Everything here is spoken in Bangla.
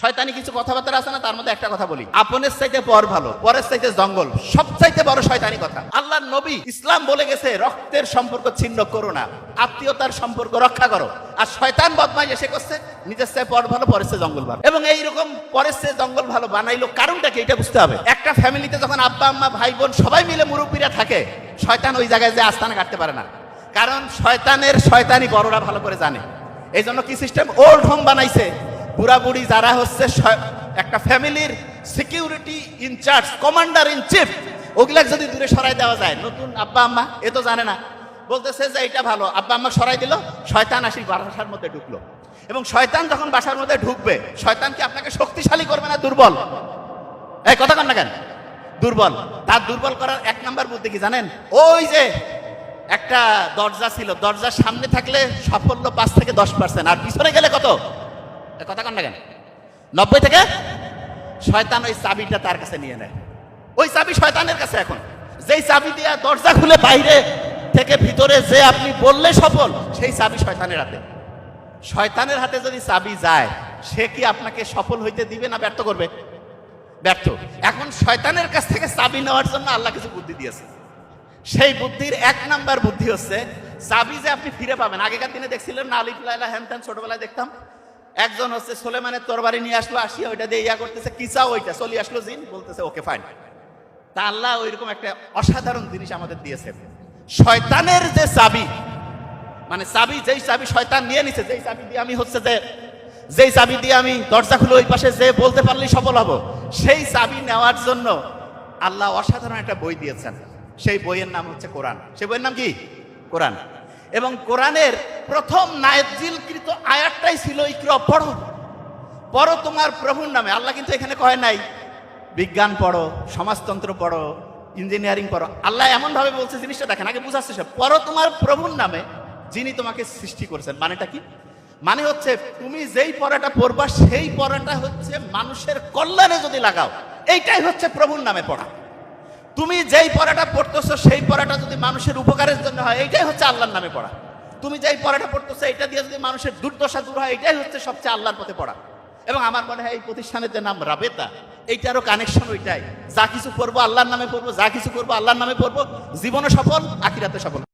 শয়তানি কিছু কথাবার্তা আছে না তার মধ্যে একটা কথা বলি। আপনের চাইতে পর ভালো পরের চাইতে জঙ্গল সব চাইতে বড় শয়তানি কথা। আল্লাহ নবী ইসলাম বলে গেছে রক্তের সম্পর্ক ছিন্ন করো না আত্মীয়তার সম্পর্ক রক্ষা করো। আর শয়তান বদমাই এসে করছে নিজের চাই পর ভালো পরের চেয়ে জঙ্গল ভালো। এবং এইরকম পরের চেয়ে জঙ্গল ভালো বানাইলো কারণটা কি এটা বুঝতে হবে। একটা ফ্যামিলিতে যখন আব্বা আম্মা ভাই বোন সবাই মিলে মুরব্বীরা থাকে শয়তান ওই জায়গায় যে আস্তানা কাটতে পারে না। কারণ শয়তানের শয়তানি বড়রা ভালো করে জানে। এই জন্য কি সিস্টেম ওল্ড হোম বানাইছে। বুড়া বুড়ি যারা হচ্ছে একটা ফ্যামিলির security in-charge commander in chief, ওগুলা যদি দূরে সরাই দেওয়া যায়, নতুন আব্বা আম্মা, এ তো জানে না। বলতেছে যে এটা ভালো। আব্বা আম্মা সরাই দিল, শয়তান আসি বাসার মধ্যে ঢুকলো। এবং শয়তান যখন বাসার মধ্যে ঢুকবে, শয়তান কি আপনাকে শক্তিশালী করবে না দুর্বল? এই কথা কন না কেন? দুর্বল। তার দুর্বল করার এক নাম্বার বুদ্ধি কি জানেন? ওই যে একটা দরজা ছিল, দরজার সামনে থাকলে সাফল্য পাঁচ থেকে দশ পার্সেন্ট আর পিছনে গেলে কত? কথা কন না কেন? নব্বই থেকে শয়তান ওই চাবিটা তার কাছে নিয়ে নেয়। ওই চাবি শয়তানের কাছে এখন। যেই চাবি দিয়ে দরজা খুলে বাইরে থেকে ভিতরে যে আপনি বললে সফল, সেই চাবি শয়তানের হাতে। শয়তানের হাতে যদি চাবি যায়, সে কি আপনাকে সফল হইতে দিবে না ব্যর্থ করবে? ব্যর্থ। এখন শয়তানের কাছ থেকে চাবি নেওয়ার জন্য আল্লাহ কিছু বুদ্ধি দিয়েছে। সেই বুদ্ধির এক নাম্বার বুদ্ধি হচ্ছে, চাবি যে আপনি ফিরে পাবেন। আগেকার দিনে দেখছিলেন না, আলিফ, লাইলা হ্যান ত্যান ছোটবেলায় দেখতাম একজন হচ্ছে সোলেমানের তরবারি নিয়ে আসলো, আসিয়া ওইটা দিয়ে ইয়া করতেছে কিসা ওইটা? চলে আসলো জিন, বলতেছে, ওকে ফাইন তা আল্লাহ ওইরকম একটা অসাধারণ জিনিস আমাদের দিয়েছে শয়তানের যে চাবি মানে চাবি, যেই চাবি শয়তান নিয়ে নিছে, যেই চাবি দিয়ে আমি হচ্ছে যে, যেই চাবি দিয়ে আমি দরজা খুলে ওই পাশে যে বলতে পারলেই সফল হব, সেই চাবি নেওয়ার জন্য আল্লাহ অসাধারণ একটা বই দিয়েছেন। সেই বইয়ের নাম হচ্ছে কোরআন। সেই বইয়ের নাম কি? কোরআন। এবং কোরআনের প্রথম নায়জিলকৃত আয়াতটাই ছিল ইকর পড়ো। পড়ো তোমার প্রভুর নামে। আল্লাহ কিন্তু এখানে কয় নাই, বিজ্ঞান পড়ো, সমাজতন্ত্র পড়ো, ইঞ্জিনিয়ারিং পড়ো। আল্লাহ এমনভাবে বলছে, জিনিসটা দেখেন, আগে বুঝাচ্ছে সে পড়ো তোমার প্রভুর নামে, যিনি তোমাকে সৃষ্টি করেছেন। মানেটা কি? মানে হচ্ছে, তুমি যেই পড়াটা পড়বা, সেই পড়াটা হচ্ছে মানুষের কল্যাণে যদি লাগাও, এইটাই হচ্ছে প্রভুর নামে পড়া। তুমি যেই পড়াটা পড়তেছ, সেই পড়াটা যদি মানুষের উপকারের জন্য হয়, এইটাই হচ্ছে আল্লাহর নামে পড়া। তুমি যেই পড়াটা পড়তেছ এটা দিয়ে যদি মানুষের দুর্দশা দূর হয় এটাই হচ্ছে সবচেয়ে আল্লাহর পথে পড়া। এবং আমার মনে হয় এই প্রতিষ্ঠানের যে নাম রাবেতা, এইটারও কানেকশন ওইটাই। যা কিছু করব আল্লাহর নামে পড়ব, যা কিছু করব আল্লাহর নামে পড়ব জীবনে সফল আখিরাতে সফল।